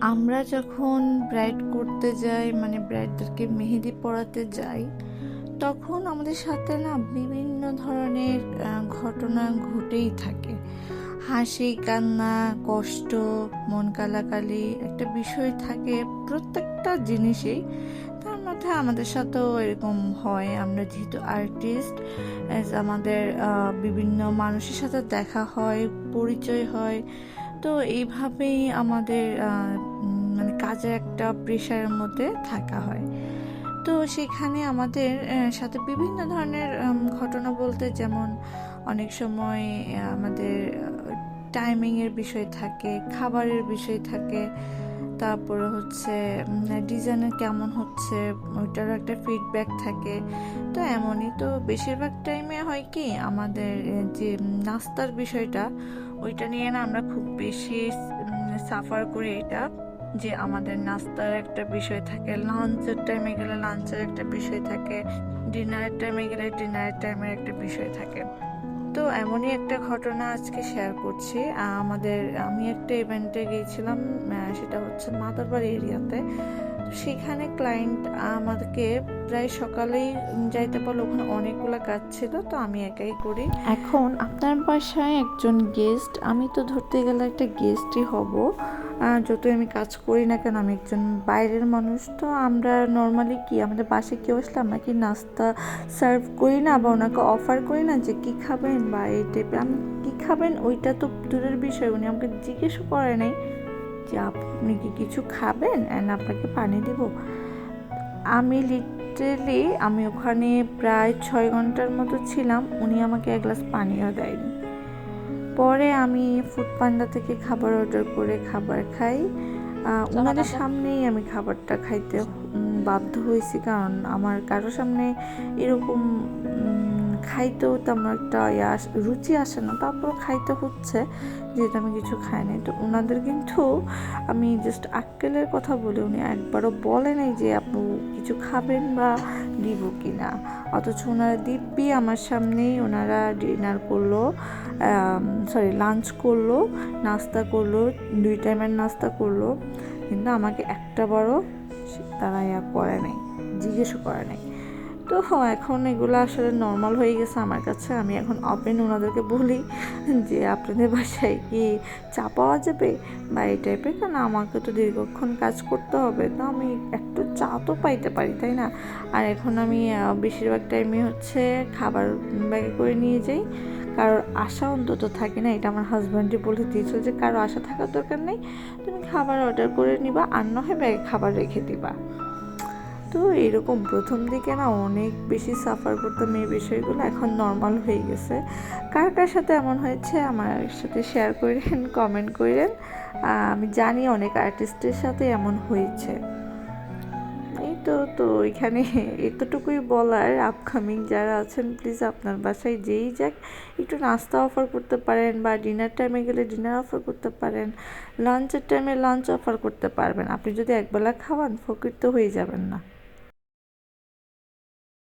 আমরা যখন ব্রাইড করতে যাই মানে ব্রাইডদেরকে মেহেদি পড়াতে যাই, তখন আমাদের সাথে না বিভিন্ন ধরনের ঘটনা ঘটেই থাকে। হাসি, কান্না, কষ্ট, মন কালাকালি একটা বিষয় থাকে প্রত্যেকটা জিনিসেই। তার মধ্যে আমাদের সাথেও এরকম হয়। আমরা যেহেতু আর্টিস্ট আমাদের বিভিন্ন মানুষের সাথে দেখা হয়, পরিচয় হয়, তো এইভাবেই আমাদের কাজের একটা প্রেশারের মধ্যে থাকা হয়। তো সেখানে আমাদের সাথে বিভিন্ন ধরনের ঘটনা বলতে যেমন অনেক সময় আমাদের টাইমিংয়ের বিষয় থাকে, খাবারের বিষয় থাকে, তারপরে হচ্ছে ডিজাইনের কেমন হচ্ছে, ওইটারও একটা ফিডব্যাক থাকে। তো এমনই তো বেশিরভাগ টাইমে হয় কি, আমাদের যে নাস্তার বিষয়টা, ওইটা নিয়ে না আমরা খুব বেশি সাফার করি এটা। যে আমাদের নাস্তার একটা বিষয় থাকে, লাঞ্চের টাইমে গেলে লাঞ্চের একটা বিষয় থাকে, ডিনারের টাইমে গেলে ডিনারের টাইমের একটা বিষয় থাকে। তো এমনই একটা ঘটনা আজকে শেয়ার করছি। আমাদের, আমি একটা ইভেন্টে গিয়েছিলাম সেটা হচ্ছে মাদারবাড়ি এরিয়াতে। সেখানে ক্লায়েন্ট আমাদেরকে প্রায় সকালেই যাইতে পারল, ওখানে অনেকগুলো কাজ ছিল, তো আমি একাই করি। এখন আপনার বাসায় একজন গেস্ট আমি তো ধরতে গেলে একটা গেস্টই হব। যতই আমি কাজ করি না কেন, আমি একজন বাইরের মানুষ, তো আমরা নর্মালি কি, আমাদের বাসায় কেউ আসলে আমরা কি নাস্তা সার্ভ করি না বা ওনাকে অফার করি না যে কি খাবেন বা এই টাইপের আমি, কী খাবেন ওইটা তো দূরের বিষয়, উনি আমাকে জিজ্ঞেসও করে নাই যে আপনি কি কিছু খাবেন? অ্যান্ড আপনাকে পানি দিব। আমি লিটারেলি আমি ওখানে প্রায় ছয় ঘণ্টার মতো ছিলাম, উনি আমাকে এক গ্লাস পানিও দেয়নি। পরে আমি ফুড পান্ডা থেকে খাবার অর্ডার করে খাবার খাই। ওনাদের সামনেই আমি খাবারটা খাইতে বাধ্য হয়েছি কারণ আমার কারও সামনে এরকম খাইতেও তেমন একটা আস- রুচি আসে না। তারপর খাইতে হচ্ছে। যেহেতু আমি কিছু খাই নাই, তো ওনাদের কিন্তু আমি জাস্ট আক্কেলের কথা বলি, উনি একবারও বলে নাই যে আপনি কিছু খাবেন বা দিব কি না অথচ ওনারা দিব্যি আমার সামনেই ওনারা ডিনার করল সরি লাঞ্চ করল, নাস্তা করল, দুই টাইমের নাস্তা করল। কিন্তু আমাকে একটা বারও তারা ইয়া করে নাই, জিজ্ঞেসও করে নাই। তো এখন এগুলো আসলে নর্মাল হয়ে গেছে আমার কাছে। আমি এখন ওপেন ওনাদেরকে বলি যে, আপনাদের বাসায় কি চা পাওয়া যাবে? বা এই টাইপের কারণ আমাকে তো দীর্ঘক্ষণ কাজ করতে হবে। তো আমি একটু চা তো পাইতে পারি, তাই না? আর এখন আমি বেশিরভাগ টাইমে হচ্ছে খাবার ব্যাগে করে নিয়ে যাই। কারোর আশা অন্তত থাকে না, এটা আমার হাজব্যান্ডই বলে দিয়েছিল যে, কারও আশা থাকার দরকার নেই, তুমি খাবার অর্ডার করে নিবা, আর না হয় ব্যাগে খাবার রেখে দিবা। তো এরকম প্রথম দিকে না অনেক বেশি সাফার করতাম এই বিষয়গুলো, এখন নর্মাল হয়ে গেছে। কার কার সাথে এমন হয়েছে আমার সাথে শেয়ার করেন কমেন্ট করেন। আমি জানি অনেক আর্টিস্টের সাথে এমন হয়েছে। এই তো তো এখানে এতটুকুই বলার। আপকামিং যারা আছেন প্লিজ আপনার বাসায় যেই যাক, একটু নাস্তা অফার করতে পারেন বা ডিনার টাইমে গেলে ডিনার অফার করতে পারেন। লাঞ্চের টাইমে লাঞ্চ অফার করতে পারবেন। আপনি যদি একবেলা খাওয়ান, ফকির তো হয়ে যাবেন না।